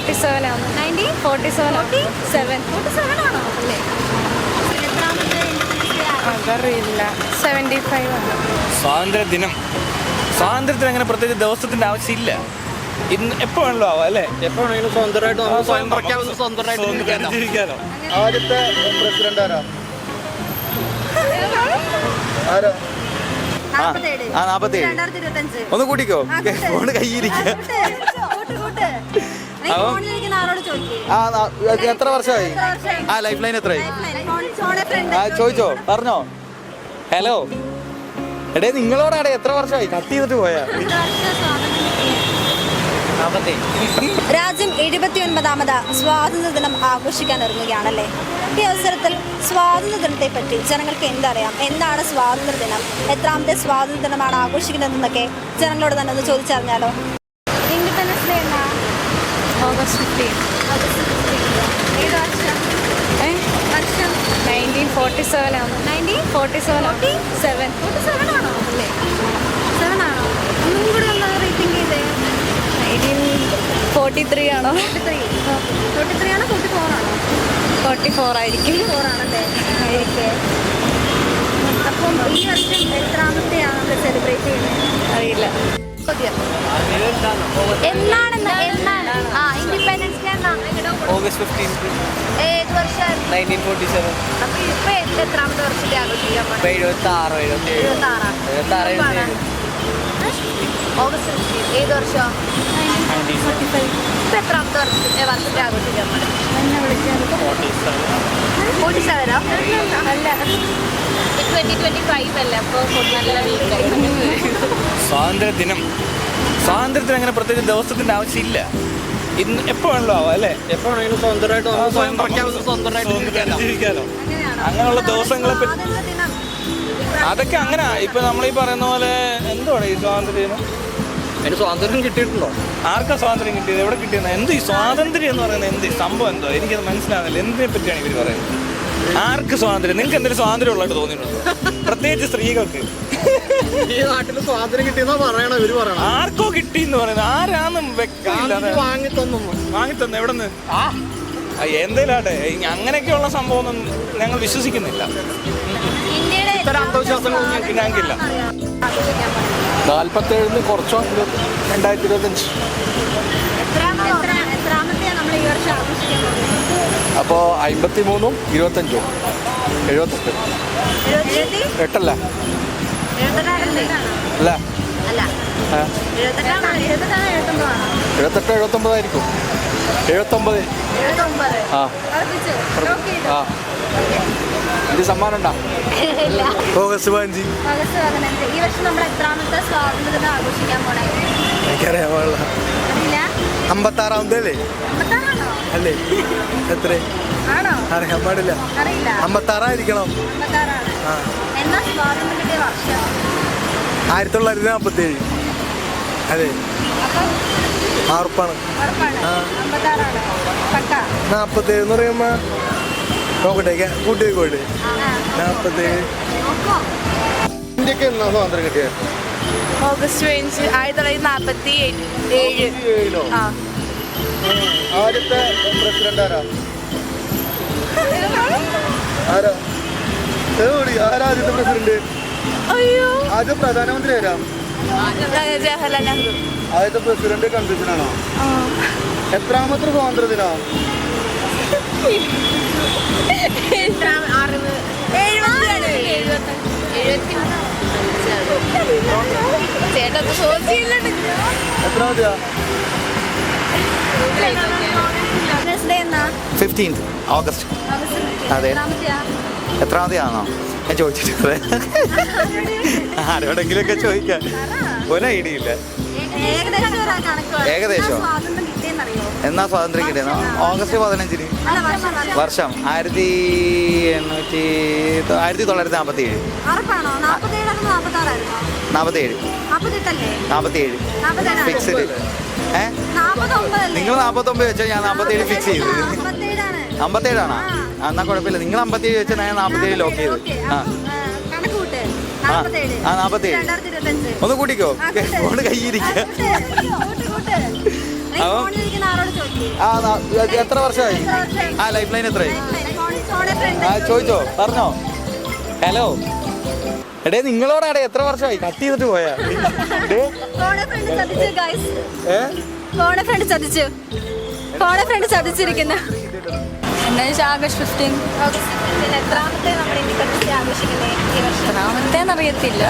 Forty seven ആണ് ninety forty seven seven forty seven ആണോ? അല്ലേ. എത്രാമത്തെ ഇൻഡിപെൻഡൻസ് ഡേ അതറിയില്ല. സെവന്റി ഫൈവ് ആണ്. സ്വാതന്ത്ര്യ ദിനം സ്വാതന്ത്ര്യത്തിന് അങ്ങനെ പ്രത്യേക ദിവസത്തിന്റെ ആവശ്യമില്ല. ഇന്ന് എപ്പോ വേണമല്ലോ ആവാം അല്ലേ? എപ്പോ വേണമെങ്കിലും സ്വതന്ത്രമായിട്ട് നമുക്ക് സ്വയം പ്രഖ്യാപിച്ച് സ്വതന്ത്രമായിട്ട് സ്വതന്ത്രമായിട്ട് ജീവിക്കാലോ. ജീവിക്കാലോ ആദ്യത്തെ പ്രസിഡന്റ് ആരാ? ആരാ? ആ, നാപ്പത്തേഴ്. ഒന്ന് കൂട്ടിക്കോ. ഫോണ് കയ്യിരിക്കുക എത്ര വർഷമായി? ആ ലൈഫ് ലൈൻ എത്രയായി? ആ ചോദിച്ചോ പറഞ്ഞോ. ഹലോ. എടേ നിങ്ങളോടാടെ എത്ര വർഷമായി? കട്ട് ചെയ്തിട്ട് പോയാ. രാജ്യം എഴുപത്തി ഒൻപതാമത് സ്വാതന്ത്ര്യ ദിനം ആഘോഷിക്കാൻ ഇറങ്ങുകയാണല്ലേ ഈ അവസരത്തിൽ സ്വാതന്ത്ര്യ ദിനത്തെ പറ്റി ജനങ്ങൾക്ക് എന്തറിയാം? എന്താണ് സ്വാതന്ത്ര്യ ദിനം? എത്രാമത്തെ സ്വാതന്ത്ര്യ ദിനമാണ് ആഘോഷിക്കുന്നതെന്നൊക്കെ ജനങ്ങളോട് തന്നെ ഒന്ന് ചോദിച്ചറിഞ്ഞാലോ? ഇൻഡിപെൻഡൻസ് ഡേ എന്നാ ഓഗസ്റ്റ് ഫിഫ്റ്റീൻ ഏത് വർഷം വർഷം നയന്റീൻ ഫോർട്ടി സെവൻ ആണ് nineteen forty seven Forty? Seven forty seven ആണോ? അല്ലേ? സെവൻ ആണോ? ഒന്നും കൂടെ ഒന്ന് റേറ്റിംഗ് ചെയ്തേ നയന്റീൻ ഫോർട്ടി ത്രീ ആണോ? ഫോർട്ടി ത്രീ ഫോർട്ടി ത്രീ ആണോ? ഫോർട്ടി ഫോർ ആണോ ഫോർട്ടി ഫോർ ആയിരിക്കും. ഫോർ ആണല്ലേ ഓക്കെ അപ്പം ഈ വർഷം എത്രാമത്തെയാണ് സെലിബ്രേറ്റ് ചെയ്യുന്നത്? അറിയില്ല. എന്നാണെന്ന് എന്നാണ്? ആ ഇൻഡിപെൻഡൻസ് ഡേ എന്നാണ് ഓഗസ്റ്റ് ഫിഫ്റ്റീൻ ഏത് വർഷമായിരുന്നു നയന്റീൻ ഫോർട്ടി സെവൻ അപ്പൊ ഇപ്പൊ എത്രാമത്തെ വർഷത്തെ ആഘോഷിക്കാൻ ഇപ്പൊ എഴുപത്തി ആറ് എഴുപത്തി ഏഴ് എഴുപത്തി ആറാം എഴുപത്തി ആറ് എഴുപത്തി ഏഴ് ഓഗസ്റ്റ് ഫിഫ്റ്റീൻ ഏത് വർഷം? ഇപ്പൊ എത്രാമത്തെ വർഷത്തെ വർഷത്തെ ആഘോഷിക്കാൻ ഫോർട്ടി സെവനോ അല്ല. ട്വന്റി ട്വന്റി ഫൈവ് അല്ലേ? അപ്പോൾ നല്ല വീക്കായി സ്വാതന്ത്ര്യ ദിനം സ്വാതന്ത്ര്യത്തിന് അങ്ങനെ പ്രത്യേകിച്ച് ദിവസത്തിന്റെ ആവശ്യമില്ല. ഇന്ന് എപ്പോ വേണമല്ലോ ആവാം അല്ലേ? എപ്പോ വേണമെങ്കിലും സ്വതന്ത്രമായിട്ട് നമുക്ക് സ്വയം പ്രഖ്യാപിച്ച് സ്വതന്ത്രമായിട്ട് സ്വതന്ത്രമായിട്ട് ജീവിക്കാലോ. ജീവിക്കാലോ അങ്ങനെയുള്ള ദിവസങ്ങളെ പറ്റി അതൊക്കെ അങ്ങനെ. ഇപ്പൊ നമ്മൾ ഈ പറയുന്ന പോലെ എന്തുവാണ് ഈ സ്വാതന്ത്ര്യം അതിന് സ്വാതന്ത്ര്യം കിട്ടിയിട്ടുണ്ടോ? ആർക്കാ സ്വാതന്ത്ര്യം കിട്ടിയത്? എവിടെ കിട്ടിയത് എന്ത് ഈ സ്വാതന്ത്ര്യം എന്ന് പറയുന്നത് എന്ത് സംഭവം എന്തോ? എനിക്കത് മനസ്സിലാകുന്നില്ല എന്തിനെ പറ്റിയാണ് ഇവർ പറയുന്നത്? ആർക്ക് സ്വാതന്ത്ര്യം? നിങ്ങൾക്ക് എന്തെങ്കിലും സ്വാതന്ത്ര്യം ഉള്ളതായിട്ട് തോന്നിയിട്ടുണ്ടോ? പ്രത്യേകിച്ച് സ്ത്രീകൾക്ക്. ഈ നാട്ടിൽ സ്വാതന്ത്ര്യം കിട്ടിയെന്നാ പറയണോ ഇവർ പറയണം. ആർക്കോ കിട്ടി എന്ന് പറയുന്നത്. ആരാന്നും വ്യക്തമില്ല വാങ്ങിത്തന്നു. വാങ്ങി തന്നു വാങ്ങിത്തന്നു എവിടെ നിന്ന് എന്തേലാട്ടെ അങ്ങനെയൊക്കെയുള്ള സംഭവം ഒന്നും ഞങ്ങൾ വിശ്വസിക്കുന്നില്ല. ഇന്ത്യയുടെ ഇത്തരം അന്ധവിശ്വാസങ്ങളൊന്നും ഞങ്ങൾക്ക് ഞങ്ങൾക്കില്ല നാല്പത്തേഴിന് കുറച്ചോ രണ്ടായിരത്തി ഇരുപത്തഞ്ച്. എത്രാമത്തെ നമ്മൾ ഈ വർഷം ആഘോഷിക്കാൻ പോകുന്നത്? അപ്പോൾ അമ്പത്തി മൂന്നും ഇരുപത്തഞ്ചും എഴുപത്തെട്ട്. എഴുപത്തി എട്ടല്ല? അല്ല? എഴുപത്തെട്ടോ എഴുപത്തൊമ്പതായിരിക്കും. എഴുപത്തൊമ്പത്. ആ. ആ. ഇത് സമ്മാനം ഉണ്ടാ? ഓഗസ്റ്റ് പതിനഞ്ച് ഓഗസ്റ്റ് പതിനഞ്ച് ഈ വർഷം നമ്മൾ എത്രാമത്തെ സ്വാതന്ത്ര്യ ദിനം ആഘോഷിക്കാൻ പോണേ? എനിക്കറിയാൻ പാടില്ല. അമ്പത്താറാമതല്ലേ അമ്പത്താറാണോ? അല്ലേ? എത്ര? അറിയാൻ പാടില്ല. അമ്പത്താറായിരിക്കണം. ആയിരത്തി തൊള്ളായിരത്തി നാൽപ്പത്തേഴ് അതെ. അപ്പം ആർപ്പാണ് നാൽപ്പത്തേഴ് എന്ന് പറയുമ്പോ നോക്കട്ടെ കൂട്ടി പോയിട്ട്. നാൽപ്പത്തേഴ് ഇന്ത്യയ്ക്ക് എന്നാ സ്വാതന്ത്ര്യം കിട്ടിയത് ഓഗസ്റ്റ് പതിനഞ്ച് ആയിരത്തി തൊള്ളായിരത്തി നാൽപ്പത്തി ഏഴ്. ഏഴിലോ ആ. ആദ്യത്തെ പ്രസിഡന്റ് ആരാ? ആരാ? എവിടെ ആരാ ആദ്യത്തെ പ്രസിഡന്റ്? അയ്യോ. ആദ്യം പ്രധാനമന്ത്രി ആരാ? ജവഹർലാൽ നെഹ്റു. ആദ്യത്തെ പ്രസിഡന്റ് കൺഫ്യൂഷനാണോ? എത്രാമത്തെ സ്വാതന്ത്ര്യ ദിനാ ചേട്ടാ ഫിഫ്റ്റീൻത് ഓഗസ്റ്റ് അതെ. എത്രാമത്തെയാ? എത്രാമത്തെയാണോ? ഞാൻ ചോദിച്ചിട്ട് ആരോടെങ്കിലുമൊക്കെ ചോദിക്കാം. ഒരു ഐഡിയ ഇല്ല. ഏകദേശം? എന്നാ സ്വാതന്ത്ര്യം കിട്ടിയെന്നോ ഓഗസ്റ്റ് പതിനഞ്ചിന്. വർഷം ആയിരത്തി എണ്ണൂറ്റി ആയിരത്തി തൊള്ളായിരത്തി നാൽപ്പത്തി ഏഴ് നാൽപ്പത്തി ഏഴ് നാൽപ്പത്തി ഏഴ് ഫിക്സ്ഡ്. ഏ? നിങ്ങൾ നാൽപ്പത്തൊമ്പത് വെച്ചാൽ ഞാൻ നാൽപ്പത്തി ഏഴ് ഫിക്സ് ചെയ്തു അമ്പത്തേഴാണോ എന്നാ കുഴപ്പമില്ല. നിങ്ങൾ അമ്പത്തി ഏഴ് വെച്ചാൽ ഞാൻ നാൽപ്പത്തി ഏഴ് ലോക്ക് ചെയ്തു ആ. ആ, നാപ്പത്തേഴ്. ഒന്ന് കൂട്ടിക്കോ. ഫോണ് ന- എത്ര വർഷമായി? ആ ലൈഫ് ലൈൻ എത്രയായി? ആ ചോദിച്ചോ പറഞ്ഞോ. ഹലോ. എടേ നിങ്ങളോടാടെ എത്ര വർഷമായി? കട്ട് ചെയ്തിട്ട് പോയാ. ഫോണെ ഫ്രണ്ട് ചതിച്ചു ഫോണെ ഫ്രണ്ട് ചതിച്ചിരിക്കുന്ന. എന്താ വെച്ചാൽ ആഗസ്റ്റ് ഫിഫ്റ്റീൻ എത്രാമത്തെ അറിയത്തില്ല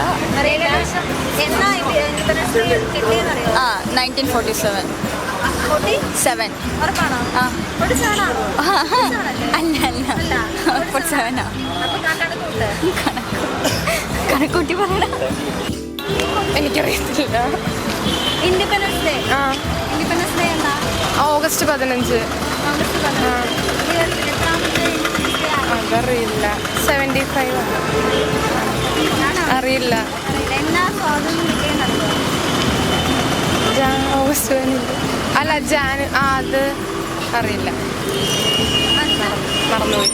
ആ നയന്റീൻ ഫോർട്ടി? സെവൻ സെവൻ ആ. അല്ല അല്ല. ഫോർട്ടി സെവനാ കണക്കൂട്ട്. പറയണ. എനിക്കറിയത്തില്ല. ഇൻഡിപെൻഡൻസ് ഡേ ആ. ഓഗസ്റ്റ് പതിനഞ്ച്. അതറിയില്ല. സെവന്റി ഫൈവ് അറിയില്ല. അല്ല ജാൻ ആ അത് അറിയില്ല. മറന്നുപോയി